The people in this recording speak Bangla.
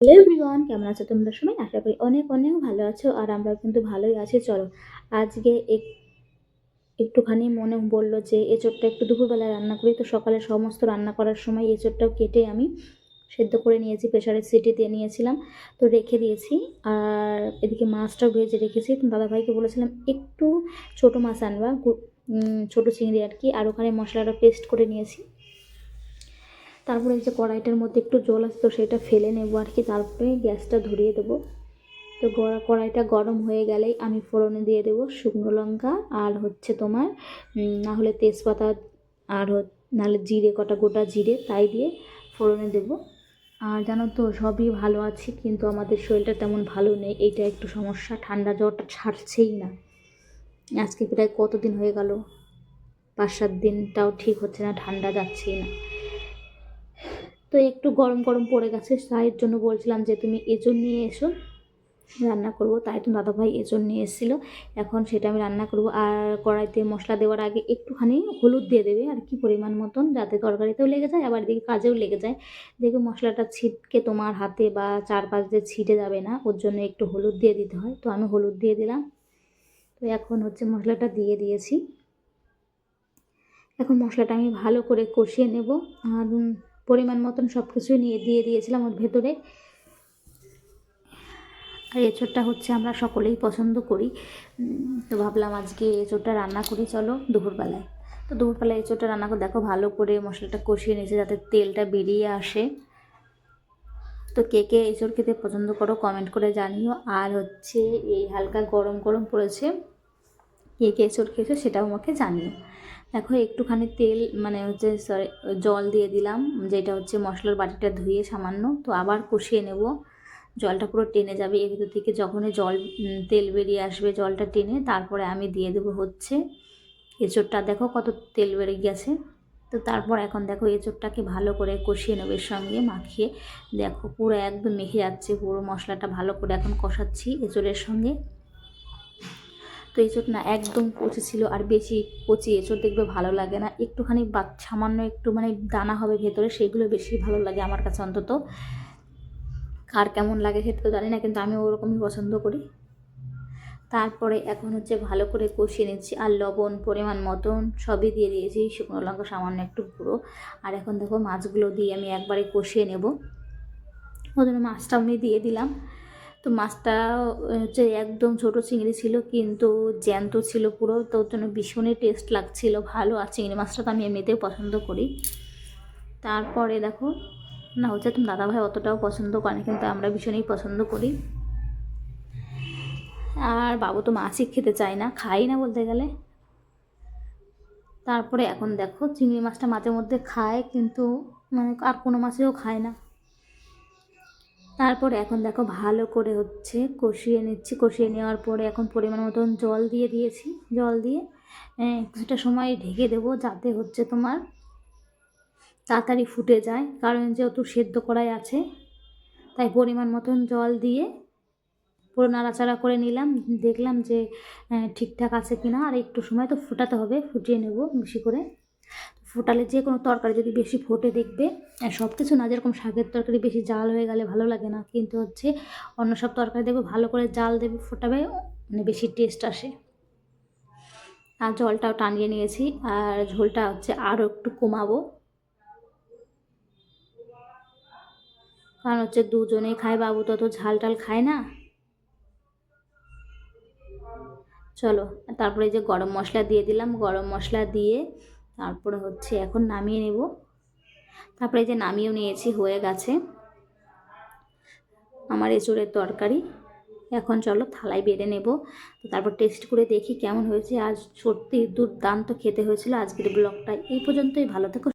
হ্যালো এভরিওয়ান, কেমন আছো তোমরা সবাই? আশা করি অনেক অনেক ভালো আছো আর আমরা কিন্তু ভালোই আছি। চলো, আজকে এক একটুখানি মনে বলল যে এঁচোড়টা একটু দুপুরবেলা রান্না করি, তো সকালে সমস্ত রান্না করার সময় এঁচোড়টাও কেটে আমি সেদ্ধ করে নিয়েছি প্রেশারের সিটি দিয়ে নিয়েছিলাম, তো রেখে দিয়েছি। আর এদিকে মাছটাও ভেজে রেখেছি। দাদাভাইকে বলেছিলাম একটু ছোট মাছ আনবা ছোট চিংড়ি আর কি, আর ওখানে মশলাটা পেস্ট করে নিয়েছি। তারপরে যে কড়াইটার মধ্যে একটু জল আছে তো সেটা ফেলে নেব আর কি। তারপরে গ্যাসটা ধরিয়ে দেবো। তো গড়া, কড়াইটা গরম হয়ে গেলেই আমি ফোড়নে দিয়ে দেবো শুকনো লঙ্কা আর হচ্ছে তোমার না হলে তেজপাতা আর নাহলে জিরে, কটা গোটা জিরে তাই দিয়ে ফোড়নে দেবো। আর জানো তো, সবই ভালো আছি কিন্তু আমাদের শরীরটা তেমন ভালো নেই। এইটা একটু সমস্যা, ঠান্ডা জ্বরটা ছাড়ছেই না। আজকে প্রায় কতদিন হয়ে গেল? পাঁচ সাত দিনটাও ঠিক হচ্ছে না, ঠান্ডা যাচ্ছেই না। তো একটু গরম গরম পড়ে গেছে, তাই জন্য বলছিলাম যে তুমি এঁচড় নিয়ে এসো। রান্না করব, তাই তো দাদাভাই এঁচড় নিয়ে এসেছিল। এখন সেটা আমি রান্না করব। আর কড়াইতে মশলা দেওয়ার আগে একটুখানি হলুদ দিয়ে দেবে, আর কি পরিমাণ মতন, যাতে তরকারিতেও লেগে যায়, আবার দেখি কাজেও লেগে যায়। দেখবে মশলাটা ছিটকে তোমার হাতে বা চারপাশ দিয়ে ছিটে যাবে না, ওর জন্য একটু হলুদ দিয়ে দিতে হয়। তো আমি হলুদ দিয়ে দিলাম। তো এখন হচ্ছে মশলাটা দিয়ে দিয়েছি। এখন মশলাটা আমি ভালো করে কষিয়ে নেব। আর পরিমাণ মতন সব কিছুই নিয়ে দিয়ে দিয়েছিলাম ওর ভেতরে। আর এঁচোড়টা হচ্ছে আমরা সকলেই পছন্দ করি। তো ভাবলাম আজকে এঁচোড়টা রান্না করি, চলো দুপুরবেলায়। তো দুপুরবেলায় এঁচোড়টা রান্না করে দেখো, ভালো করে মশলাটা কষিয়ে নিয়েছে যাতে তেলটা বেরিয়ে আসে। তো কে কে এঁচোড় খেতে পছন্দ করো কমেন্ট করে জানিও। আর হচ্ছে এই হালকা গরম গরম পড়েছে, কে কে এঁচোড় খেয়েছো সেটাও আমাকে জানিও। দেখো, একটুখানি তেল মানে হচ্ছে সরি জল দিয়ে দিলাম, যেটা হচ্ছে মশলার বাটিটা ধুয়ে সামান্য, তো আবার কষিয়ে নেব। জলটা পুরো টেনে যাবে, এর ভিতর থেকে যখনই জল তেল বেরিয়ে আসবে, জলটা টেনে তারপরে আমি দিয়ে দেবো হচ্ছে এঁচোড়টা। দেখো কত তেল বেড়ে গেছে। তো তারপর এখন দেখো এঁচোড়টাকে ভালো করে কষিয়ে নেবে এর সঙ্গে, মাখিয়ে। দেখো পুরো একদম মেখে যাচ্ছে, পুরো মশলাটা ভালো করে এখন কষাচ্ছি এঁচোড়ের সঙ্গে। তো এঁচোড় না একদম কচি ছিল আর বেশি কচি এঁচোড় দেখবে ভালো লাগে না। একটুখানি বা সামান্য একটু মানে দানা হবে ভেতরে, সেগুলো বেশি ভালো লাগে আমার কাছে অন্তত। কার কেমন লাগে সেটা তো জানি না, কিন্তু আমি ওরকমই পছন্দ করি। তারপরে এখন হচ্ছে ভালো করে কষিয়ে নিচ্ছি আর লবণ পরিমাণ মতন সবই দিয়ে দিয়েছি, শুকনো লঙ্কা সামান্য একটু পুরো আর এখন দেখো মাছগুলো দিয়ে আমি একবারে কষিয়ে নেব। জন্য মাছটা আমি দিয়ে দিলাম। তো মাছটা হচ্ছে একদম ছোট চিংড়ি ছিল কিন্তু জ্যান্ত ছিল পুরো, তো জন্য ভীষণই টেস্ট লাগছিল, ভালো আর চিংড়ি মাছটা তো আমি এমনিতেও পছন্দ করি। তারপরে দেখো, না, হচ্ছে তুমি দাদাভাই অতটাও পছন্দ করে কিন্তু আমরা ভীষণই পছন্দ করি। আর বাবু তো মাছই খেতে চায় না, খাই না বলতে গেলে। তারপরে এখন দেখো, চিংড়ি মাছটা মাঝে মধ্যে খায় কিন্তু মানে আর কোনো মাছেও খায় না। তারপরে এখন দেখো ভালো করে হচ্ছে কষিয়ে নিচ্ছি। কষিয়ে নেওয়ার পরে এখন পরিমাণ মতন জল দিয়ে দিয়েছি। জল দিয়ে কিছুটা সময় ঢেকে দেবো যাতে হচ্ছে তোমার তাড়াতাড়ি ফুটে যায়। কারণ যেহেতু সেদ্ধ করাই আছে, তাই পরিমাণ মতন জল দিয়ে পুরো নাড়াচাড়া করে নিলাম। দেখলাম যে ঠিকঠাক আছে কিনা। আর একটু সময় তো ফোটাতে হবে, ফুটিয়ে নেব বেশি করে। ফোটালে যে কোনো তরকারি যদি বেশি ফোটে দেখবে, আর সব কিছু না, যেরকম শাকের তরকারি বেশি জাল হয়ে গেলে ভালো লাগে না, কিন্তু হচ্ছে অন্য সব তরকারি দেখবে ভালো করে জাল দেবে ফোটাবে মানে বেশি টেস্ট আসে। আর জলটাও টানিয়ে নিয়েছি, আর ঝোলটা হচ্ছে আরও একটু কমাবো। কারণ হচ্ছে দুজনেই খায়, বাবু তত ঝাল টাল খায় না। চলো তারপরে যে গরম মশলা দিয়ে দিলাম, গরম মশলা দিয়ে তারপরে হচ্ছে এখন নামিয়ে নেব। তারপরে যে নামিয়েও নিয়েছি, হয়ে গেছে। আমার এঁচুড়ের তরকারি। এখন চলো থালায় বেড়ে নেব। তো তারপর টেস্ট করে দেখি কেমন হয়েছে। আজ সত্যি দুর্দান্ত খেতে হয়েছিল। আজকের ব্লগটা এই পর্যন্তই। ভালো থেকো